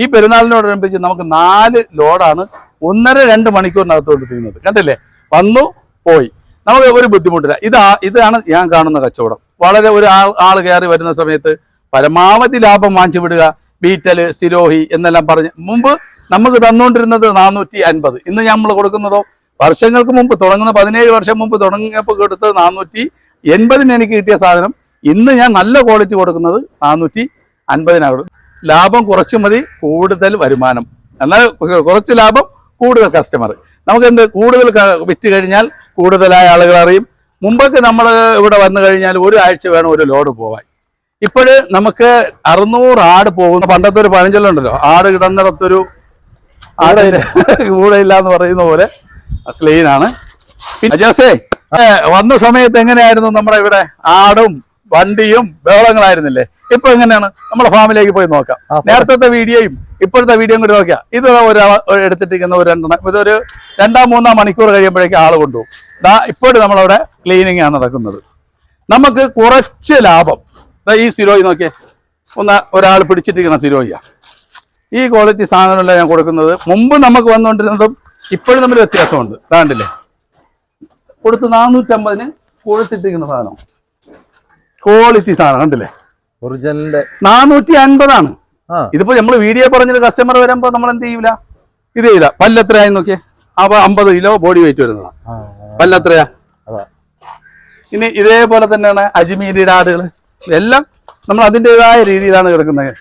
ഈ പെരുന്നാളിനോടനുബന്ധിച്ച് നമുക്ക് നാല് ലോഡാണ് ഒന്നര രണ്ട് മണിക്കൂറിനകത്തോട്ട് തീരുന്നത് കണ്ടില്ലേ? വന്നു പോയി. നമുക്ക് ഒരു ബുദ്ധിമുട്ടില്ല ഇതാ ഇതാണ് ഞാൻ കാണുന്ന കച്ചവടം. വളരെ ഒരു ആൾ ആൾ കയറി വരുന്ന സമയത്ത് പരമാവധി ലാഭം വാങ്ങിച്ചു വിടുക ബീറ്റൽ സിരോഹി എന്നെല്ലാം പറഞ്ഞ് മുമ്പ് നമുക്ക് തന്നുകൊണ്ടിരുന്നത് നാനൂറ്റി അൻപത് ഇന്ന് നമ്മൾ കൊടുക്കുന്നതോ വർഷങ്ങൾക്ക് മുമ്പ് തുടങ്ങുന്ന പതിനേഴ് വർഷം മുമ്പ് തുടങ്ങിയപ്പോൾ കൊടുത്തത് നാനൂറ്റി എൺപതിന് എനിക്ക് കിട്ടിയ സാധനം ഇന്ന് ഞാൻ നല്ല ക്വാളിറ്റി കൊടുക്കുന്നത് നാനൂറ്റി അൻപതിനാണ് ലാഭം കുറച്ച് മതി കൂടുതൽ വരുമാനം. എന്നാൽ കുറച്ച് ലാഭം കൂടുതൽ കസ്റ്റമർ നമുക്ക് എന്ത് കൂടുതൽ വിറ്റ് കഴിഞ്ഞാൽ കൂടുതലായ ആളുകൾ അറിയും. മുമ്പൊക്കെ നമ്മൾ ഇവിടെ വന്നു കഴിഞ്ഞാൽ ഒരു ആഴ്ച വേണം ഒരു ലോഡ് പോവാൻ. ഇപ്പോഴ് നമുക്ക് അറുന്നൂറ് ആട് പോകുന്ന. പണ്ടത്തെ ഒരു പഴഞ്ചൊല്ലുണ്ടല്ലോ ആട് കിടന്നിടത്തൊരു ആട് കൂടെയില്ല എന്ന് പറയുന്ന പോലെ. ക്ലീൻ ആണ്. അജാസേ വന്ന സമയത്ത് എങ്ങനെയായിരുന്നു നമ്മുടെ ഇവിടെ ആടും വണ്ടിയും ബഹളങ്ങളായിരുന്നില്ലേ? ഇപ്പൊ എങ്ങനെയാണ്? നമ്മളെ ഫാമിലേക്ക് പോയി നോക്കാം. നേരത്തെ വീഡിയോയും ഇപ്പോഴത്തെ വീഡിയോയും കൂടി നോക്കാം ഇത് ഒരു എടുത്തിട്ടിരിക്കുന്ന ഒരു രണ്ടെണ്ണം ഇതൊരു രണ്ടാം മൂന്നാം മണിക്കൂർ കഴിയുമ്പോഴേക്കും ആൾ കൊണ്ടുപോകും. ദാ ഇപ്പോഴും നമ്മളവിടെ ക്ലീനിങ് ആണ് നടക്കുന്നത്. നമുക്ക് കുറച്ച് ലാഭം. ഈ സിരോയി നോക്കിയേ. ഒന്ന് ഒരാൾ പിടിച്ചിട്ടിരിക്കുന്ന സിരോയിയാ. ഈ ക്വാളിറ്റി സാധനമല്ല ഞാൻ കൊടുക്കുന്നത് മുമ്പ് നമുക്ക് വന്നുകൊണ്ടിരുന്നതും ഇപ്പോഴും തമ്മിൽ വ്യത്യാസമുണ്ട്. കണ്ടില്ലേ? കൊടുത്ത് നാനൂറ്റമ്പതിന് കൊടുത്തിട്ടിരിക്കുന്ന സാധനം. ക്വാളിറ്റി സാധനം കണ്ടില്ലേ? ഒറിജിനലിന്റെ നാനൂറ്റി അൻപതാണ് ഇതിപ്പോ നമ്മൾ വീഡിയോ പറഞ്ഞൊരു കസ്റ്റമർ വരുമ്പോ നമ്മൾ എന്ത് ചെയ്യൂല? ഇത് ചെയ്യില്ല പല്ലെത്രയായി നോക്കിയേ. അപ്പൊ അമ്പത് കിലോ ബോഡി വെയിറ്റ് വരുന്നതാണ് ആ, പല്ലെത്രയാ? ഇനി ഇതേപോലെ തന്നെയാണ് അജ്മീരിയുടെ ആടുകൾ എല്ലാം നമ്മൾ അതിന്റെതായ രീതിയിലാണ് കിടക്കുന്നത്.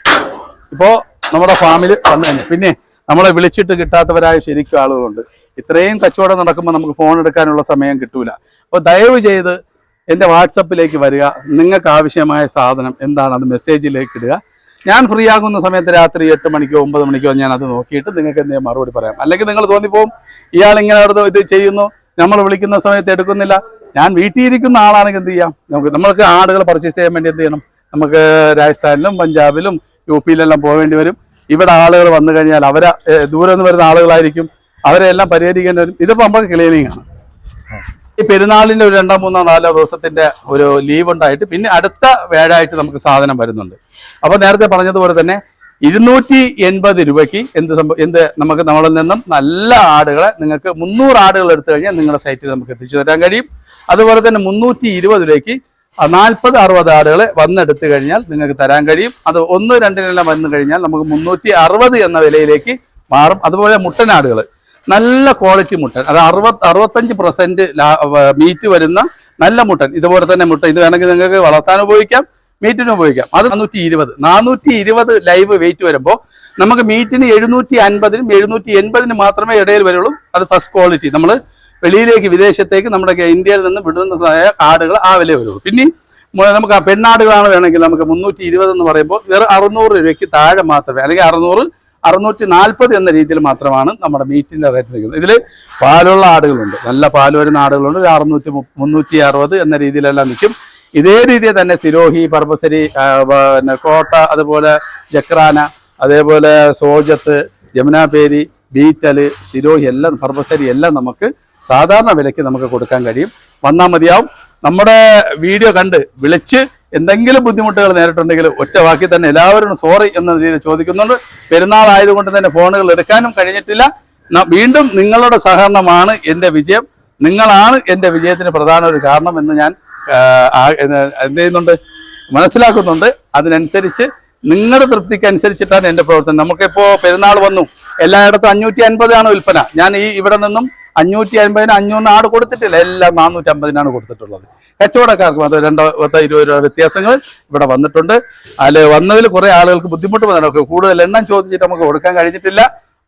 ഇപ്പോ നമ്മുടെ ഫാമിൽ വന്നു കഴിഞ്ഞു. പിന്നെ നമ്മളെ വിളിച്ചിട്ട് കിട്ടാത്തവരായ ശരിക്കും ആളുകളുണ്ട്. ഇത്രയും കച്ചവടം നടക്കുമ്പോൾ നമുക്ക് ഫോൺ എടുക്കാനുള്ള സമയം കിട്ടൂല. അപ്പോൾ ദയവ് ചെയ്ത് എന്റെ വാട്സപ്പിലേക്ക് വരിക. നിങ്ങൾക്ക് ആവശ്യമായ സാധനം എന്താണ് അത് മെസ്സേജിലേക്ക് ഇടുക. ഞാൻ ഫ്രീ ആകുന്ന സമയത്ത് രാത്രി എട്ട് മണിക്കോ ഒമ്പത് മണിക്കോ ഞാൻ അത് നോക്കിയിട്ട് നിങ്ങൾക്ക് എന്തെങ്കിലും മറുപടി പറയാം. അല്ലെങ്കിൽ നിങ്ങൾ തോന്നിപ്പോവും ഇയാൾ ഇങ്ങനെ അവിടെ ഇത് ചെയ്യുന്നു നമ്മൾ വിളിക്കുന്ന സമയത്ത് എടുക്കുന്നില്ല. ഞാൻ വീട്ടിൽ ഇരിക്കുന്ന ആളാണെങ്കിൽ എന്ത് ചെയ്യാം? നമുക്ക് നമ്മൾക്ക് ആടുകൾ പർച്ചേസ് ചെയ്യാൻ വേണ്ടി എന്ത് ചെയ്യണം? നമുക്ക് രാജസ്ഥാനിലും പഞ്ചാബിലും യു പിയിലെല്ലാം പോകേണ്ടി വരും. ഇവിടെ ആളുകൾ വന്നു കഴിഞ്ഞാൽ അവരെ ദൂരെ നിന്ന് വരുന്ന ആളുകളായിരിക്കും. അവരെ എല്ലാം പരിഹരിക്കേണ്ടി വരും. ഇതിപ്പോൾ നമുക്ക് ക്ലീനിങ് ആണ്. ഈ പെരുന്നാളിന്റെ ഒരു രണ്ടോ മൂന്നോ നാലോ ദിവസത്തിന്റെ ഒരു ലീവ് ഉണ്ടായിട്ട് പിന്നെ അടുത്ത വ്യാഴാഴ്ച നമുക്ക് സാധനം വരുന്നുണ്ട്. അപ്പൊ നേരത്തെ പറഞ്ഞതുപോലെ തന്നെ ഇരുന്നൂറ്റി എൺപത് രൂപയ്ക്ക് എന്ത് സംഭവം എന്ത് നമുക്ക് നമ്മളിൽ നിന്നും നല്ല ആടുകളെ നിങ്ങൾക്ക് മുന്നൂറ് ആടുകൾ എടുത്തു കഴിഞ്ഞാൽ നിങ്ങളുടെ സൈറ്റിൽ നമുക്ക് എത്തിച്ചു തരാൻ കഴിയും. അതുപോലെ തന്നെ മുന്നൂറ്റി ഇരുപത് രൂപയ്ക്ക് നാൽപ്പത് അറുപത് ആടുകളെ വന്നെടുത്തു കഴിഞ്ഞാൽ നിങ്ങൾക്ക് തരാൻ കഴിയും. അത് ഒന്ന് രണ്ടിനെല്ലാം വന്നു കഴിഞ്ഞാൽ നമുക്ക് മുന്നൂറ്റി അറുപത് എന്ന വിലയിലേക്ക് മാറും. അതുപോലെ മുട്ടനാടുകൾ നല്ല ക്വാളിറ്റി മുട്ടൻ. അത് അറുപത് അറുപത്തഞ്ച് പെർസെന്റ് മീറ്റ് വരുന്ന നല്ല മുട്ടൻ. ഇതുപോലെ തന്നെ മുട്ട ഇത് വേണമെങ്കിൽ നിങ്ങൾക്ക് വളർത്താൻ ഉപയോഗിക്കാം മീറ്റിന് ഉപയോഗിക്കാം. അത് നാനൂറ്റി ഇരുപത് നാനൂറ്റി ഇരുപത് ലൈവ് വെയിറ്റ് വരുമ്പോൾ നമുക്ക് മീറ്റിന് എഴുന്നൂറ്റി അൻപതിനും എഴുന്നൂറ്റി എൺപതിനും മാത്രമേ ഇടയിൽ വരുള്ളൂ. അത് ഫസ്റ്റ് ക്വാളിറ്റി നമ്മൾ വെളിയിലേക്ക് വിദേശത്തേക്ക് നമ്മുടെ ഇന്ത്യയിൽ നിന്ന് വിടുന്നതായ ആടുകൾ ആ വില വരുള്ളൂ. പിന്നെ നമുക്ക് ആ പെണ്ണാടുകളാണ് വേണമെങ്കിൽ നമുക്ക് മുന്നൂറ്റി ഇരുപത് എന്ന് പറയുമ്പോൾ വേറെ അറുന്നൂറ് രൂപയ്ക്ക് താഴെ മാത്രമേ അല്ലെങ്കിൽ അറുന്നൂറ് അറുന്നൂറ്റി നാൽപ്പത് എന്ന രീതിയിൽ മാത്രമാണ് നമ്മുടെ മീറ്റിന്റെ റേറ്റ് നിൽക്കുന്നത്. ഇതിൽ പാലുള്ള ആടുകളുണ്ട്. നല്ല പാൽ വരുന്ന ആടുകളുണ്ട്. അറുന്നൂറ്റി മുന്നൂറ്റി അറുപത് എന്ന രീതിയിലെല്ലാം നിൽക്കും. ഇതേ രീതിയിൽ തന്നെ സിരോഹി പർബസരി പിന്നെ കോട്ട അതുപോലെ ജക്രാന അതേപോലെ സോജത്ത് ജമുനാപേരി ബീറ്റൽ സിരോഹി എല്ലാം പർബസരി എല്ലാം നമുക്ക് സാധാരണ വിലയ്ക്ക് നമുക്ക് കൊടുക്കാൻ കഴിയും. വന്നാൽ മതിയാവും. നമ്മുടെ വീഡിയോ കണ്ട് വിളിച്ച് എന്തെങ്കിലും ബുദ്ധിമുട്ടുകൾ നേരിട്ടുണ്ടെങ്കിൽ ഒറ്റ വാക്കി തന്നെ എല്ലാവരും സോറി എന്ന രീതിയിൽ ചോദിക്കുന്നുണ്ട്. പെരുന്നാൾ ആയതുകൊണ്ട് തന്നെ ഫോണുകൾ എടുക്കാനും കഴിഞ്ഞിട്ടില്ല. വീണ്ടും നിങ്ങളുടെ സഹകരണമാണ് എന്റെ വിജയം. നിങ്ങളാണ് എന്റെ വിജയത്തിന് പ്രധാന ഒരു കാരണം എന്ന് ഞാൻ എന്ത് ചെയ്യുന്നുണ്ട്? മനസ്സിലാക്കുന്നുണ്ട്. അതിനനുസരിച്ച് നിങ്ങളുടെ തൃപ്തിക്ക് അനുസരിച്ചിട്ടാണ് എന്റെ പ്രവർത്തനം. നമുക്കിപ്പോ പെരുന്നാൾ വന്നു. എല്ലായിടത്തും അഞ്ഞൂറ്റി അൻപതാണ് വിൽപ്പന. ഞാൻ ഈ ഇവിടെ നിന്നും അഞ്ഞൂറ്റി അൻപതിന് അഞ്ഞൂറിന് ആട് കൊടുത്തിട്ടില്ല. എല്ലാം നാനൂറ്റി അമ്പതിനാണ് കൊടുത്തിട്ടുള്ളത്. കച്ചവടക്കാർക്കും അത് രണ്ടോ പത്തോ ഇരുപത് രൂപ വ്യത്യാസങ്ങൾ ഇവിടെ വന്നിട്ടുണ്ട്. അതിൽ വന്നതിൽ കുറെ ആളുകൾക്ക് ബുദ്ധിമുട്ട് വന്നിട്ടുണ്ട്. കൂടുതൽ എണ്ണം ചോദിച്ചിട്ട് നമുക്ക് കൊടുക്കാൻ കഴിഞ്ഞിട്ടില്ല.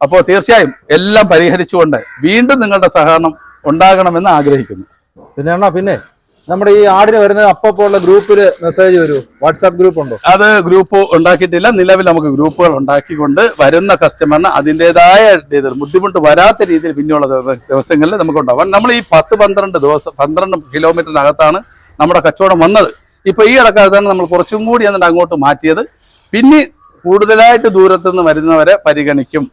അപ്പോൾ തീർച്ചയായും എല്ലാം പരിഹരിച്ചുകൊണ്ട് വീണ്ടും നിങ്ങളുടെ സഹകരണം ഉണ്ടാകണമെന്ന് ആഗ്രഹിക്കുന്നു. പിന്നെ പിന്നെ നമ്മുടെ ഈ ആടിന് വരുന്ന അപ്പപ്പോ ഗ്രൂപ്പിൽ മെസ്സേജ് വരൂ. വാട്സാപ്പ് ഗ്രൂപ്പ് ഉണ്ടോ? അത് ഗ്രൂപ്പ് ഉണ്ടാക്കിയിട്ടില്ല. നിലവിൽ നമുക്ക് ഗ്രൂപ്പുകൾ ഉണ്ടാക്കിക്കൊണ്ട് വരുന്ന കസ്റ്റമറിന് അതിന്റെതായ രീതിയിൽ ബുദ്ധിമുട്ട് വരാത്ത രീതിയിൽ പിന്നെയുള്ള ദിവസങ്ങളിൽ നമുക്ക് ഉണ്ടാവും നമ്മൾ ഈ പത്ത് പന്ത്രണ്ട് ദിവസം പന്ത്രണ്ട് കിലോമീറ്ററിനകത്താണ് നമ്മുടെ കച്ചവടം വന്നത്. ഇപ്പൊ ഈ ഇടക്കാലത്താണ് നമ്മൾ കുറച്ചും കൂടി എന്നിട്ട് അങ്ങോട്ട് മാറ്റിയത്. പിന്നെ കൂടുതലായിട്ട് ദൂരത്തുനിന്ന് വരുന്നവരെ പരിഗണിക്കും.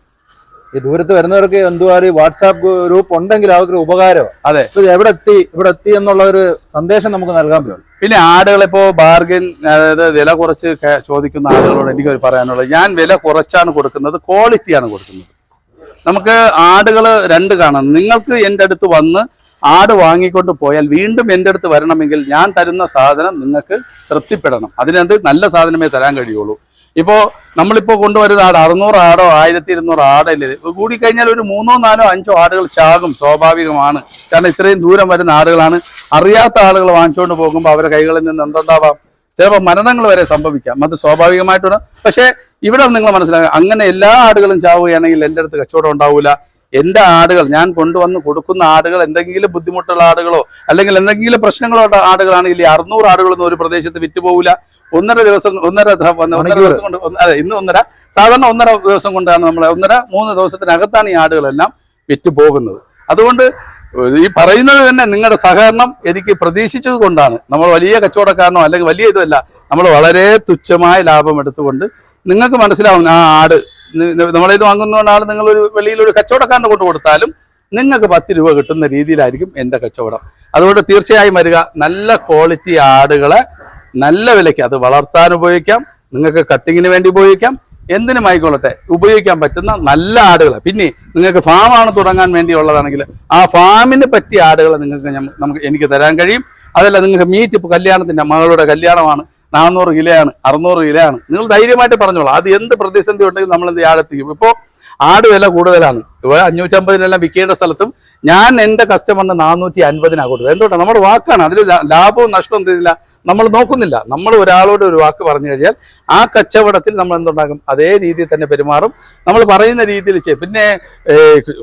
ഈ ദൂരത്ത് വരുന്നവർക്ക് എന്തുവാ വാട്സാപ്പ് ഗ്രൂപ്പ് ഉണ്ടെങ്കിൽ അവർക്ക് ഉപകാരം അതെ. ഇത് എവിടെ എത്തി ഇവിടെ എത്തി എന്നുള്ള ഒരു സന്ദേശം നമുക്ക് നൽകാൻ പറ്റും പിന്നെ ആടുകൾ ഇപ്പോ ബാർഗിൻ അതായത് വില കുറച്ച് ചോദിക്കുന്ന ആളുകളോട് എനിക്ക് പറയാനുള്ളത്. ഞാൻ വില കുറച്ചാണ് കൊടുക്കുന്നത് ക്വാളിറ്റിയാണ് കൊടുക്കുന്നത്. നമുക്ക് ആടുകൾ രണ്ട് കാണാം. നിങ്ങൾക്ക് എന്റെ അടുത്ത് വന്ന് ആട് വാങ്ങിക്കൊണ്ട് പോയാൽ വീണ്ടും എന്റെ അടുത്ത് വരണമെങ്കിൽ ഞാൻ തരുന്ന സാധനം നിങ്ങൾക്ക് തൃപ്തിപ്പെടണം. അതിനകത്ത് നല്ല സാധനമേ തരാൻ കഴിയുള്ളൂ. ഇപ്പോ നമ്മളിപ്പോ കൊണ്ടുവരുന്ന ആട് അറുന്നൂറ് ആടോ ആയിരത്തി ഇരുന്നൂറ് ആടല്ലേ കൂടിക്കഴിഞ്ഞാൽ ഒരു മൂന്നോ നാലോ അഞ്ചോ ആടുകൾ ചാകും സ്വാഭാവികമാണ്. കാരണം ഇത്രയും ദൂരം വരുന്ന ആടുകളാണ്. അറിയാത്ത ആളുകൾ വാങ്ങിച്ചുകൊണ്ട് പോകുമ്പോൾ അവരുടെ കൈകളിൽ നിന്ന് എന്തുണ്ടാവാം? ചിലപ്പോൾ മരണങ്ങൾ വരെ സംഭവിക്കാം. അത് സ്വാഭാവികമായിട്ടാണ്. പക്ഷേ ഇവിടെ നിങ്ങൾ മനസ്സിലാക്കുക അങ്ങനെ എല്ലാ ആടുകളും ചാവുകയാണെങ്കിൽ എന്റെ അടുത്ത് കച്ചവടം ഉണ്ടാവില്ല എന്റെ ആടുകൾ ഞാൻ കൊണ്ടുവന്ന് കൊടുക്കുന്ന ആടുകൾ എന്തെങ്കിലും ബുദ്ധിമുട്ടുള്ള ആടുകളോ അല്ലെങ്കിൽ എന്തെങ്കിലും പ്രശ്നങ്ങളോ ആടുകളാണെങ്കിൽ ഈ അറുന്നൂറ് ആടുകളൊന്നും ഒരു പ്രദേശത്ത് വിറ്റ് പോകില്ല ഒന്നര ദിവസം ഒന്നര ഒന്നര ദിവസം കൊണ്ട് അതെ ഇന്ന് ഒന്നര സാധാരണ ഒന്നര ദിവസം കൊണ്ടാണ് നമ്മൾ ഒന്നര മൂന്ന് ദിവസത്തിനകത്താണ് ഈ ആടുകളെല്ലാം വിറ്റ് പോകുന്നത് അതുകൊണ്ട് ഈ പറയുന്നത് തന്നെ നിങ്ങളുടെ സഹകരണം എനിക്ക് പ്രതീക്ഷിച്ചത് കൊണ്ടാണ്. നമ്മൾ വലിയ കച്ചവടക്കാരനോ അല്ലെങ്കിൽ വലിയ ഇതല്ല നമ്മൾ വളരെ തുച്ഛമായ ലാഭം എടുത്തുകൊണ്ട് നിങ്ങൾക്ക് മനസ്സിലാവും ആ ആട് നമ്മളിത് വാങ്ങുന്നതുകൊണ്ടാണ് നിങ്ങൾ ഒരു വെളിയിൽ ഒരു കച്ചവടക്കാരനെ കൊണ്ട് കൊടുത്താലും നിങ്ങൾക്ക് പത്ത് രൂപ കിട്ടുന്ന രീതിയിലായിരിക്കും എന്റെ കച്ചവടം. അതുകൊണ്ട് തീർച്ചയായും വരിക. നല്ല ക്വാളിറ്റി ആടുകളെ നല്ല വിലയ്ക്ക് അത് വളർത്താൻ ഉപയോഗിക്കാം. നിങ്ങൾക്ക് കട്ടിങ്ങിന് വേണ്ടി ഉപയോഗിക്കാം. എന്തിനും ആയിക്കൊള്ളട്ടെ. ഉപയോഗിക്കാൻ പറ്റുന്ന നല്ല ആടുകളെ. പിന്നെ നിങ്ങൾക്ക് ഫാമാണ് തുടങ്ങാൻ വേണ്ടിയുള്ളതാണെങ്കിൽ ആ ഫാമിന് പറ്റിയ ആടുകളെ നിങ്ങൾക്ക് നമുക്ക് എനിക്ക് തരാൻ കഴിയും. അതല്ല നിങ്ങൾക്ക് മീറ്റ് ഇപ്പോൾ കല്യാണത്തിന്റെ മകളുടെ കല്യാണമാണ്. നാനൂറ് കിലോയാണ് അറുന്നൂറ് കിലോയാണ്. നിങ്ങൾ ധൈര്യമായിട്ട് പറഞ്ഞോളാം. അത് എന്ത് പ്രതിസന്ധി ഉണ്ടെങ്കിലും നമ്മൾ എന്ത് ആടെത്തിക്കും. ഇപ്പോൾ ആട് വില കൂടുതലാണ്. ഇപ്പോൾ അഞ്ഞൂറ്റമ്പതിനെല്ലാം വിൽക്കേണ്ട സ്ഥലത്തും ഞാൻ എന്റെ കസ്റ്റമറിന് നാനൂറ്റി അൻപതിനാണ് കൊടുത്തത്. എന്തുകൊണ്ടാണ് നമ്മുടെ വാക്കാണ്. അതിൽ ലാഭവും നഷ്ടവും തരുന്നില്ല നമ്മൾ നോക്കുന്നില്ല. നമ്മൾ ഒരാളോട് ഒരു വാക്ക് പറഞ്ഞു കഴിഞ്ഞാൽ ആ കച്ചവടത്തിൽ നമ്മൾ എന്തുണ്ടാകും? അതേ രീതിയിൽ തന്നെ പെരുമാറും. നമ്മൾ പറയുന്ന രീതിയിൽ ചെയ്യും. പിന്നെ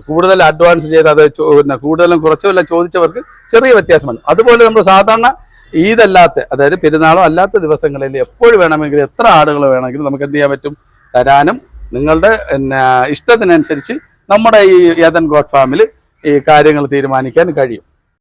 കൂടുതൽ അഡ്വാൻസ് ചെയ്ത് അത് പിന്നെ കൂടുതലും കുറച്ചുമെല്ലാം ചോദിച്ചവർക്ക് ചെറിയ വ്യത്യാസമാണ് അതുപോലെ നമ്മൾ സാധാരണ ഈദല്ലാത്ത അതായത് പെരുന്നാളോ അല്ലാത്ത ദിവസങ്ങളിൽ എപ്പോഴും വേണമെങ്കിലും എത്ര ആടുകൾ വേണമെങ്കിലും നമുക്ക് എന്ത് ചെയ്യാൻ പറ്റും? തരാനും നിങ്ങളുടെ പിന്നെ ഇഷ്ടത്തിനനുസരിച്ച് നമ്മുടെ ഈ ഏതൻ ഗോഡ് ഫാമിൽ ഈ കാര്യങ്ങൾ തീരുമാനിക്കാൻ കഴിയും.